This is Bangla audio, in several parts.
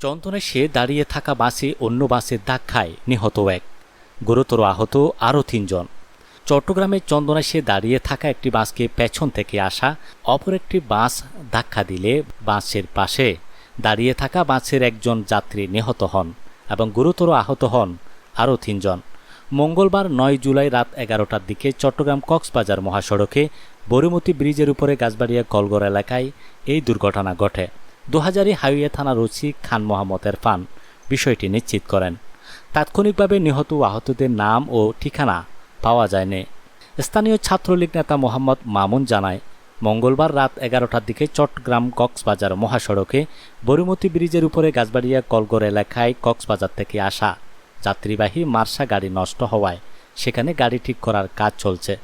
চন্দনে সে দাঁড়িয়ে থাকা বাসে অন্য বাসের ধাক্কায় নিহত এক। গুরুতর আহত আরও তিনজন। চট্টগ্রামের চন্দনে সে দাঁড়িয়ে থাকা একটি বাসকে পেছন থেকে আসা, অপর একটি বাস ধাক্কা দিলে বাসের পাশে দাঁড়িয়ে থাকা বাসের একজন যাত্রী নিহত হন এবং গুরুতর আহত হন আরও তিনজন। মঙ্গলবার নয় জুলাই রাত এগারোটার দিকে চট্টগ্রাম কক্সবাজার মহাসড়কে বরিমতি ব্রিজের উপরে গাছবাড়িয়া কলগড় এলাকায় এই দুর্ঘটনা ঘটে। দুহাজারি হাইওয়ে থানার ওসি খান মোহাম্মদ এরফান বিষয়টি নিশ্চিত করেন। তাৎক্ষণিকভাবে নিহত আহতদের নাম ও ঠিকানা পাওয়া যায়নি। স্থানীয় ছাত্রলীগ নেতা মোহাম্মদ মামুন জানায়, মঙ্গলবার রাত এগারোটার দিকে চট্টগ্রাম কক্সবাজার মহাসড়কে বরিমতি ব্রিজের উপরে গাছবাড়িয়া কলগড় এলাকায় কক্সবাজার থেকে আসা যাত্রীবাহী মার্শা গাড়ি নষ্ট হওয়ায় সেখানে গাড়ি ঠিক করার কাজ চলছে।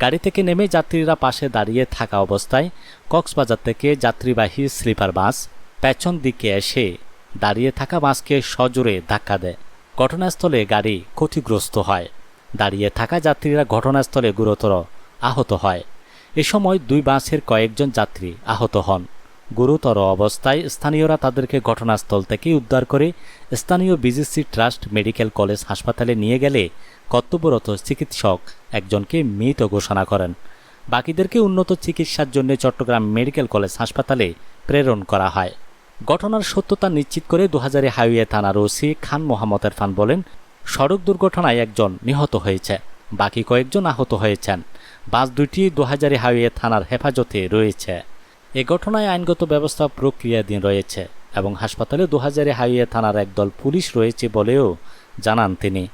গাড়ি থেকে নেমে যাত্রীরা পাশে দাঁড়িয়ে থাকা অবস্থায় কক্সবাজার থেকে যাত্রীবাহী স্লিপার বাস পেছন দিকে এসে দাঁড়িয়ে থাকা বাসকে সজোরে ধাক্কা দেয়। ঘটনাস্থলে গাড়ি ক্ষতিগ্রস্ত হয়। দাঁড়িয়ে থাকা যাত্রীরা ঘটনাস্থলে গুরুতর আহত হয়। এ সময় দুই বাসের কয়েকজন যাত্রী আহত হন। গুরুতর অবস্থায় স্থানীয়রা তাদেরকে ঘটনাস্থল থেকে উদ্ধার করে স্থানীয় বিজিসি ট্রাস্ট মেডিকেল কলেজ হাসপাতালে নিয়ে গেলে কর্তব্যরত চিকিৎসক একজনকে মৃত ঘোষণা করেন। বাকিদেরকে উন্নত চিকিৎসার জন্য চট্টগ্রাম মেডিকেল কলেজ হাসপাতালে প্রেরণ করা হয়। ঘটনার সত্যতা নিশ্চিত করে দুহাজারি হাইওয়ে থানার ওসি খান মোহাম্মদ এরফান বলেন, সড়ক দুর্ঘটনায় একজন নিহত হয়েছে। বাকি কয়েকজন আহত হয়েছেন। বাস দুটি দুহাজারি হাইওয়ে থানার হেফাজতে রয়েছে। এ ঘটনায় আইনগত ব্যবস্থা প্রক্রিয়াধীন রয়েছে এবং হাসপাতালে দু হাজারে হাইওয়ে থানার একদল পুলিশ রয়েছে বলেও জানান তিনি।